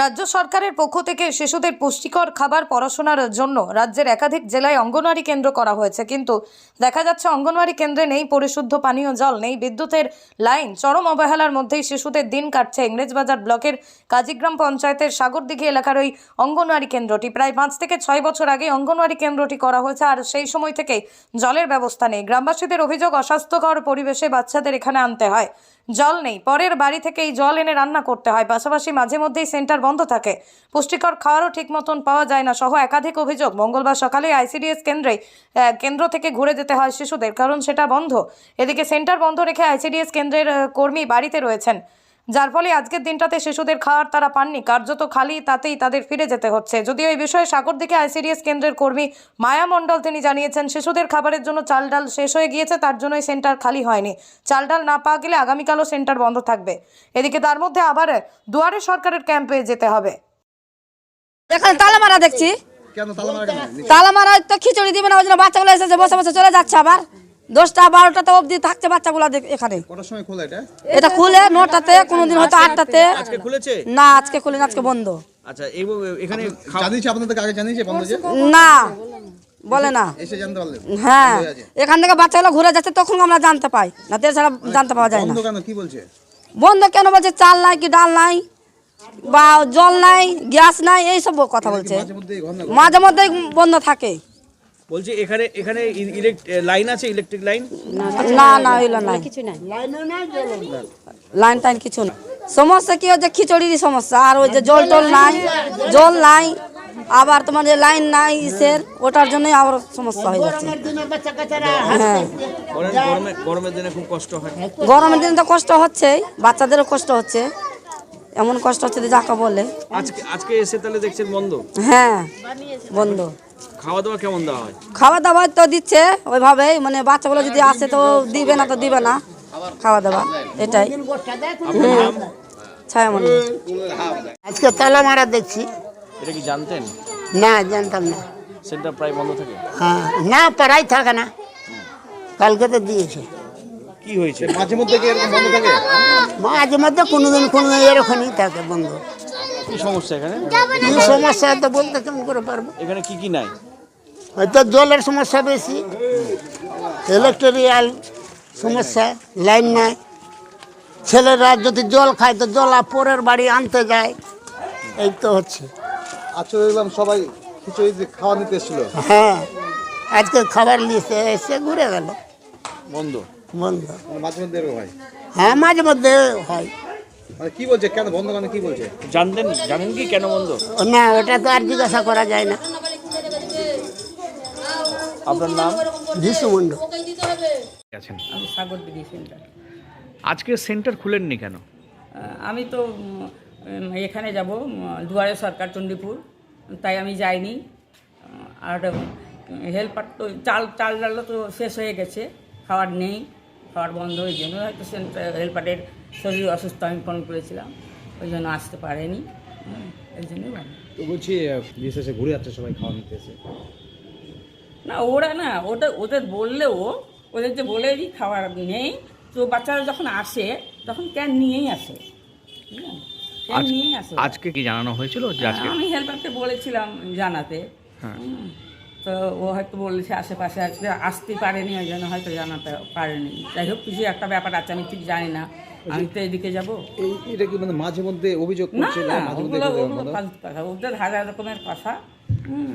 রাজ্য সরকারের পক্ষ থেকে শিশুদের পুষ্টিকর খাবার পড়াশোনার জন্য রাজ্যের একাধিক জেলায় অঙ্গনওয়াড়ি কেন্দ্র করা হয়েছে। কিন্তু দেখা যাচ্ছে অঙ্গনওয়াড়ি কেন্দ্রে নেই পরিশুদ্ধ পানীয় জল, নেই বিদ্যুতের লাইন। চরম অবহেলার মধ্যেই শিশুদের দিন কাটছে ইংরেজবাজার ব্লকের কাজীগ্রাম পঞ্চায়েতের সাগরদিঘি এলাকার ওই অঙ্গনওয়াড়ি কেন্দ্রটি। প্রায় পাঁচ থেকে ছয় বছর আগে অঙ্গনওয়াড়ি কেন্দ্রটি করা হয়েছে আর সেই সময় থেকেই জলের ব্যবস্থা নেই। গ্রামবাসীদের অভিযোগ, অস্বাস্থ্যকর পরিবেশে বাচ্চাদের এখানে আনতে হয়। জল নেই। পরের বাড়ি থেকেই জল এনে রান্না করতে হয়। পাশাপাশি মাঝে মধ্যেই সেন্টার বন্ধ থাকে। পুষ্টিকর খাওয়ারও ঠিক মতন পাওয়া যায় না। সহ একাধিক অভিযোগ মঙ্গলবার সকালে আইসিডিএস কেন্দ্রে কেন্দ্র থেকে ঘুরে যেতে হয় শিশুদের, কারণ সেটা বন্ধ। এদিকে সেন্টার বন্ধ রেখে আইসিডিএস কেন্দ্রের কর্মী বাড়িতে রয়েছেন। যার ফলে আজকের দিনটাতে শিশুদের খাওয়ার তারা পাননি। কার্যত খালি তাতেই তাদের ফিরে যেতে হচ্ছে। যদিও এই বিষয়ে সাগর দিকে আইসিডিএস কেন্দ্রের কর্মী মায়া মণ্ডল তিনি জানিয়েছেন শিশুদের খাবারের জন্য চাল ডাল শেষ হয়ে গিয়েছে তার জন্যই সেন্টার খালি হয়নি। চাল ডাল না পাওয়া গেলে আগামীকালও সেন্টার বন্ধ থাকবে। এদিকে তার মধ্যে আবার দুয়ারে সরকারের ক্যাম্পে যেতে হবে। এখানে তালা মারা দেখছি। কেন তালা মারা কেন? তালা মারা তো খিচুড়ি দিবে না ওই জন্য বাচ্চাগুলো এসেছে বসে বসে চলে যাচ্ছে আবার। দশটা বারোটাতে অবধি থাকছে বাচ্চাগুলো দেখ- এখানে। সময় খোলা এটা? এটা খুলে নটাতে কোনোদিন হয়তো আটটাতে। খুলেছে? না আজকে খুলে না, আজকে বন্ধ। আচ্ছা এখানে খাওয়া- জানিয়েছি আগে জানিয়েছে বন্ধ যে? না বলে না। এসে জানতে পারলেন। হ্যাঁ এখান থেকে বাচ্চাগুলো ঘুরে যাচ্ছে তখন আমরা জানতে পাই। না তো এছাড়া জানতে পাওয়া যায় না। বন্ধ কেন? কি বলছে? বন্ধ কেন বলছে? চাল নাই কি ডাল নাই? বা জল নাই গ্যাস নাই এইসব কথা বলছে। মাঝে মধ্যে মাঝে মধ্যেই বন্ধ থাকে। বলছি এখানে এখানে লাইন আছে ইলেকট্রিক লাইন? না না হইল নাই। কিছু নাই। লাইন টাইন কিছু না সমস্যা কি হচ্ছে? খিচুড়ির সমস্যা। আর ওই যে জল টল নাই জল নাই আবার তোমার যে লাইন নাই ইসের ওটার জন্যই আবার সমস্যা হয়ে যাচ্ছে। হ্যাঁ। গরমের দিনে খুব কষ্ট হয়। গরমের দিনে তো কষ্ট হচ্ছেই বাচ্চাদেরও কষ্ট হচ্ছে। এমন কষ্ট হচ্ছে যে যাকে বলে। আজকে আজকে এসে তাহলে দেখছেন বন্ধ? হ্যাঁ বন্ধ। খাওয়া দাওয়া কেমন দেওয়া হয়? খাওয়া দাওয়া তো দিচ্ছে ওইভাবেই মানে বাচ্চাগুলো যদি আসে তো দিবে না তো দিবে না। খাওয়া দাওয়া এটাই। মনে আজকে তালা মারা দেখছি। এটা কি জানতেন? না জানতাম না। সেন্টার প্রায় বন্ধ থাকে? হ্যাঁ না পাড়াই থাকে না। কালকে তো দিয়েছে। কি হয়েছে? মাঝে মধ্যে কি এরকম বন্ধ থাকে? মাঝে মধ্যে কোনোদিন কোনোদিন এরকমই থাকে বন্ধ। কি সমস্যা এখানে? কি সমস্যা তো বলতে কেমন করে পারব? এখানে কি কি নাই? হয়তো জলের সমস্যা বেশি ইলেকট্রিয়াল সমস্যা লাইন নাই। ছেলেরা যদি জল খায় তো জল আর পরের বাড়ি আনতে যায় এই তো হচ্ছে। আজকে দেখলাম সবাই খিচুড়ি খাওয়া নিতে এসেছিল। হ্যাঁ আজকে খাবার নিয়েছে এসে ঘুরে গেল। বন্ধ? বন্ধ। মানে মাঝে মধ্যে হয়? হ্যাঁ মাঝে মধ্যে হয়। মানে কি বলছে কেন বন্ধ কেন কি বলছে? জানতেন জানেন কি কেন বন্ধ? না ওটা তো আর জিজ্ঞাসা করা যায় না। আপনার নাম? মণ্ডল আছেন। আমি সাগর দিঘি সেন্টার। আজকে সেন্টার খুলেননি কেন? আমি তো উম, এখানে যাব দুয়ারে সরকার চণ্ডীপুর। তাই আমি যাইনি। আর হেল্পার তো চাল চাল ডালও তো শেষ হয়ে গেছে। খাবার নেই খাওয়ার বন্ধ ওই জন্য হয়তো সেন্টার হেল্পারের শরীর অসুস্থ আমি ফোন করেছিলাম। ওই জন্য আসতে পারেনি। এই জন্যই। তো বলছি বিশেষ ঘুরে যাচ্ছে সবাই খাওয়া নিতে এসে না ওরা না ওটা ওদের বললেও ওদেরকে বলে দিই খাবার নেই। তো বাচ্চারা যখন আসে তখন ক্যান নিয়েই আসে। ক্যান নিয়েই আসে। আজকে কি জানানো হয়েছিল যে আজকে আমি হেল্পারকে বলেছিলাম জানাতে। তো ও হয়তো বলেছে আশেপাশে আজকে আসতে পারেনি ওই জন্য হয়তো জানাতে পারেনি। যাই হোক কিছু একটা ব্যাপার আছে আমি ঠিক জানি না। আমি তো এদিকে যাব। এই এটা কি মানে মাঝে মধ্যে অভিযোগ করছে না ওগুলো ওগুলো কথা। ওদের হাজার রকমের কথা। হুম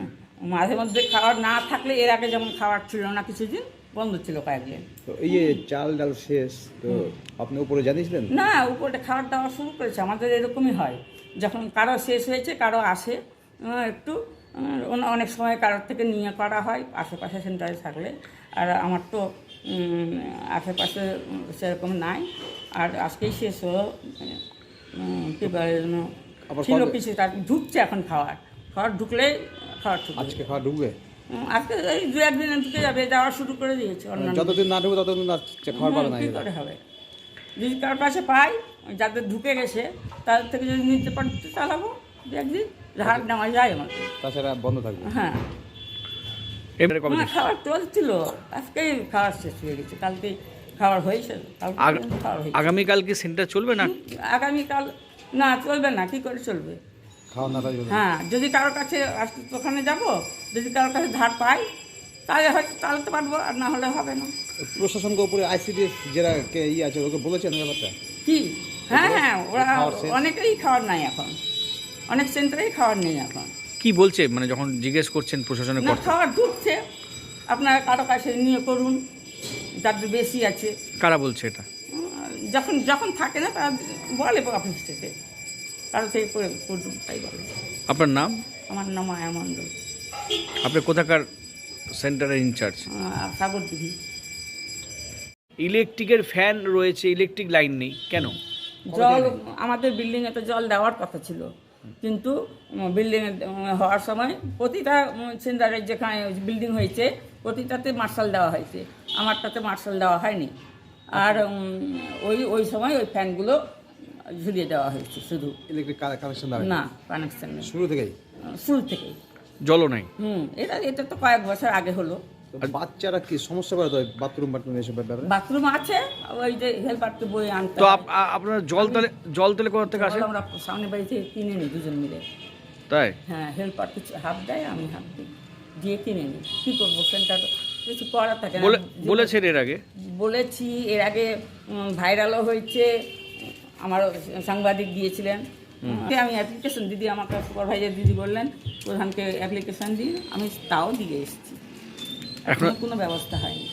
মাঝে মধ্যে খাবার না থাকলে এর আগে যেমন খাবার ছিল না কিছুদিন বন্ধ ছিল কয়েকদিন। তো এই যে চাল ডাল শেষ তো আপনি উপরে জানিয়েছিলেন? না উপরে খাবার দাওয়া শুরু করেছে আমাদের এরকমই হয়। যখন কারও শেষ হয়েছে কারও আসে একটু অনেক সময় কারোর থেকে নিয়ে করা হয় আশেপাশে সেন্টারে থাকলে। আর আমার তো আশেপাশে সেরকম নাই। আর আজকেই শেষ হলো ছিল কিছু তার ঢুকছে এখন খাওয়ার। খাবার ঢুকলে ঢুকবে আজকে খাওয়া ঢুকবে? আজকে এই দু একদিনে ঢুকে যাবে যাওয়া শুরু করে দিয়েছে অন্যান্য। যতদিন না ঢুকবে ততদিন খাওয়ার পাবে না কী করে হবে? যদি কারোর কাছে পাই যাদের ঢুকে গেছে তাদের থেকে যদি নিতে পারি তো চালাবো দু একদিন। ধার নেওয়া যায় আমাকে। তাছাড়া বন্ধ থাকবে হ্যাঁ। এবারে কবে না খাবার চলছিল আজকেই শেষ হয়ে গেছে। কালকে খাবার হয়েছে। আগামীকাল কি সেন্টার চলবে না? আগামীকাল না চলবে না। কি করে চলবে? হ্যাঁ যদি কারোর কাছে ওখানে যাব যদি কারোর কাছে ধার পাই তাহলে হয়তো তাহলে তো পারব আর না হলে হবে না। প্রশাসনকে উপরে আইসিডিএস যারা কে ই আছে ওকে বলেছেন ব্যাপারটা? কি? হ্যাঁ হ্যাঁ ওরা? অনেকেই খাওয়ার নাই এখন। অনেক সেন্টারেই খাওয়ার নেই এখন। কি বলছে? মানে যখন জিজ্ঞেস করছেন প্রশাসনের না কর্তা খাওয়ার ঢুকছে। আপনারা কারও কাছে নিয়ে করুন যাদের বেশি আছে। কারা বলছে এটা? যখন যখন থাকে না তারা বলে অফিস থেকে। কারও থেকে করে করুন তাই বলে। আপনার নাম? আমার নাম মায়া মণ্ডল। আপনি কোথাকার সেন্টারের ইনচার্জ সাগর দিঘি ইলেকট্রিকের ফ্যান রয়েছে ইলেকট্রিক লাইন নেই কেন? জল আমাদের বিল্ডিংয়ে তো জল দেওয়ার কথা ছিল। কিন্তু বিল্ডিংয়ে হওয়ার সময় প্রতিটা সেন্টারে যেখানে বিল্ডিং হয়েছে প্রতিটাতে মার্শাল দেওয়া হয়েছে। আমারটাতে মার্শাল দেওয়া হয়নি। আর ওই ওই সময় ওই ফ্যানগুলো ঝুলিয়ে দেওয়া হয়েছে শুধু। ইলেকট্রিক কানেকশন না কানেকশন নেই। শুরু থেকেই? শুরু থেকেই। জলও নাই। হুম এটা এটা তো কয়েক বছর আগে হলো। তো বাচ্চারা কি সমস্যা করে তো বাথরুম বাথরুম এসব ব্যাপারে? বাথরুম আছে ওই যে হেল্পারকে বই আনতে তো আপনার জল তেলে জল তেলে কোথা থেকে আসে? আমরা সামনে বাড়ি থেকে কিনে নিই দুজন মিলে। তাই? হ্যাঁ হেল্পার কিছু হাফ দেয় আমি হাফ দিই। দিয়ে কিনে নিই। কী করব সেন্টার কিছু করার থাকে বলে বলেছেন এর আগে? বলেছি এর আগে ভাইরালও হয়েছে। আমার সাংবাদিক দিয়েছিলেন দিয়ে আমি অ্যাপ্লিকেশন দিদি আমাকে সুপারভাইজার দিদি বললেন প্রধানকে অ্যাপ্লিকেশন দিয়ে আমি তাও দিয়ে এসেছি। এখন কোনো ব্যবস্থা হয়নি।